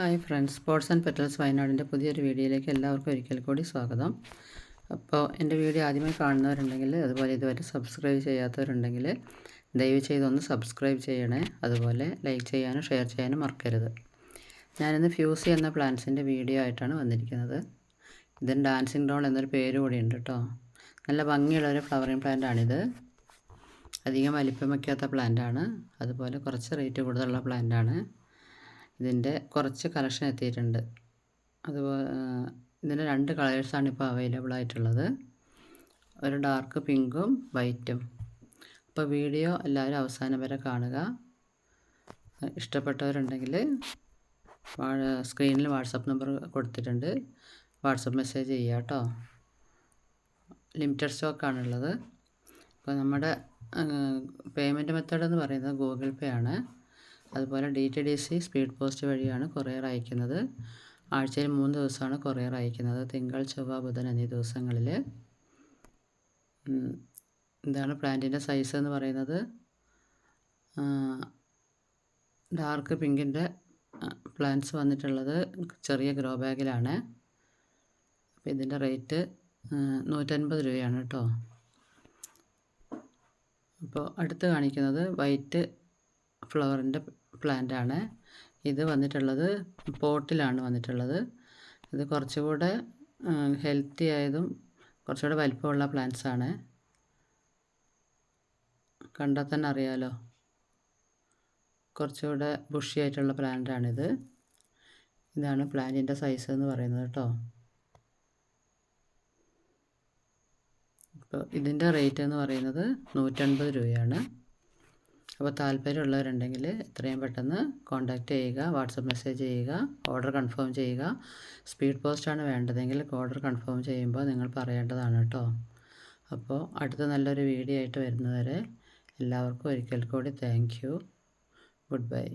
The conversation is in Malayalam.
Hi friends sports and petals വയനാടിന്റെ പുതിയൊരു വീഡിയോയിലേക്ക് എല്ലാവർക്കും ഒരിക്കൽ കൂടി സ്വാഗതം. അപ്പോൾ എന്റെ വീഡിയോ ആദ്യമായി കാണുന്നവരുണ്ടെങ്കിൽ അതുപോലെ ഇതുവരെ സബ്സ്ക്രൈബ് ചെയ്യാത്തവരുണ്ടെങ്കിൽ ദയവ് ചെയ്തൊന്ന് സബ്സ്ക്രൈബ് ചെയ്യണേ അതുപോലെ ലൈക്ക് ചെയ്യാനും ഷെയർ ചെയ്യാനും മറക്കരുത്. ഞാനിന്ന് ഫ്യൂസി എന്ന പ്ലാന്റ്സിന്റെ വീഡിയോ ആയിട്ടാണ് വന്നിരിക്കുന്നത്. ഇതിന് ഡാൻസിങ് ഡോൾ എന്നൊരു പേര് കൂടി ഉണ്ട് കേട്ടോ. നല്ല ഭംഗിയുള്ള ഒരു ഫ്ലവറിങ് പ്ലാന്റാണിത്. അധികം വലിപ്പം വയ്ക്കാത്ത പ്ലാന്റാണ്. അതുപോലെ കുറച്ച് റേറ്റ് കൂടുതലുള്ള പ്ലാന്റാണ്. ഇതിന്റെ കുറച്ച് കളക്ഷൻ എത്തിയിട്ടുണ്ട്. അതുപോലെ ഇതിന്റെ രണ്ട് കളേഴ്സാണ് ഇപ്പോൾ അവൈലബിൾ ആയിട്ടുള്ളത്. ഒരു ഡാർക്ക് പിങ്കും വൈറ്റും അപ്പോൾ വീഡിയോ എല്ലാവരും അവസാനം വരെ കാണുക. ഇഷ്ടപ്പെട്ടവരുണ്ടെങ്കിൽ സ്ക്രീനിൽ വാട്സപ്പ് നമ്പർ കൊടുത്തിട്ടുണ്ട്. വാട്സപ്പ് മെസ്സേജ് ചെയ്യുക കേട്ടോ. ലിമിറ്റഡ് സ്റ്റോക്കാണുള്ളത് അപ്പോൾ നമ്മുടെ പേയ്മെന്റ് മെത്തേഡ് എന്ന് പറയുന്നത് ഗൂഗിൾ പേ ആണ്. അതുപോലെ D T D C speed post വഴിയാണ് കൊറിയർ അയക്കുന്നത്. ആഴ്ചയിൽ മൂന്ന് ദിവസമാണ് കൊറിയർ അയക്കുന്നത്. തിങ്കൾ ചൊവ്വ ബുധൻ എന്നീ ദിവസങ്ങളിൽ. ഇതാണ് പ്ലാന്റിന്റെ സൈസ് എന്ന് പറയുന്നത്? ഡാർക്ക് പിങ്കിന്റെ പ്ലാന്റ്സ് വന്നിട്ടുള്ളത് ചെറിയ ഗ്രോ ബാഗിലാണ്. അപ്പോൾ ഇതിന്റെ റേറ്റ് നൂറ്റൻപത് രൂപയാണ് കേട്ടോ. അപ്പോൾ അടുത്ത് കാണിക്കുന്നത് വൈറ്റ് ഫ്ലവറിന്റെ പ്ലാന്റ് ആണ്. ഇത് വന്നിട്ടുള്ളത് പോട്ടിലാണ് വന്നിട്ടുള്ളത്. ഇത് കുറച്ചുകൂടെ ഹെൽത്തി ആയതും കുറച്ചുകൂടെ വലിപ്പമുള്ള പ്ലാന്റ്സ് ആണ്. കണ്ടാൽ തന്നെ അറിയാലോ. കുറച്ചുകൂടെ ബുഷി ആയിട്ടുള്ള പ്ലാന്റാണിത് ഇതാണ് പ്ലാന്റിന്റെ സൈസ് എന്ന് പറയുന്നത് കേട്ടോ. ഇപ്പോൾ ഇതിന്റെ റേറ്റ് എന്ന് പറയുന്നത് നൂറ്റൻപത് രൂപയാണ്. അപ്പോൾ താല്പര്യമുള്ളവരുണ്ടെങ്കിൽ എത്രയും പെട്ടെന്ന് കോൺടാക്റ്റ് ചെയ്യുക വാട്സപ്പ് മെസ്സേജ് ചെയ്യുക ഓർഡർ കൺഫേം ചെയ്യുക. സ്പീഡ് പോസ്റ്റാണ് വേണ്ടതെങ്കിൽ ഓർഡർ കൺഫേം ചെയ്യുമ്പോൾ നിങ്ങൾ പറയേണ്ടതാണ് കേട്ടോ. അപ്പോൾ അടുത്ത നല്ലൊരു വീഡിയോ ആയിട്ട് വരുന്നവരെ എല്ലാവർക്കും ഒരിക്കൽ കൂടി താങ്ക് യു ഗുഡ് ബൈ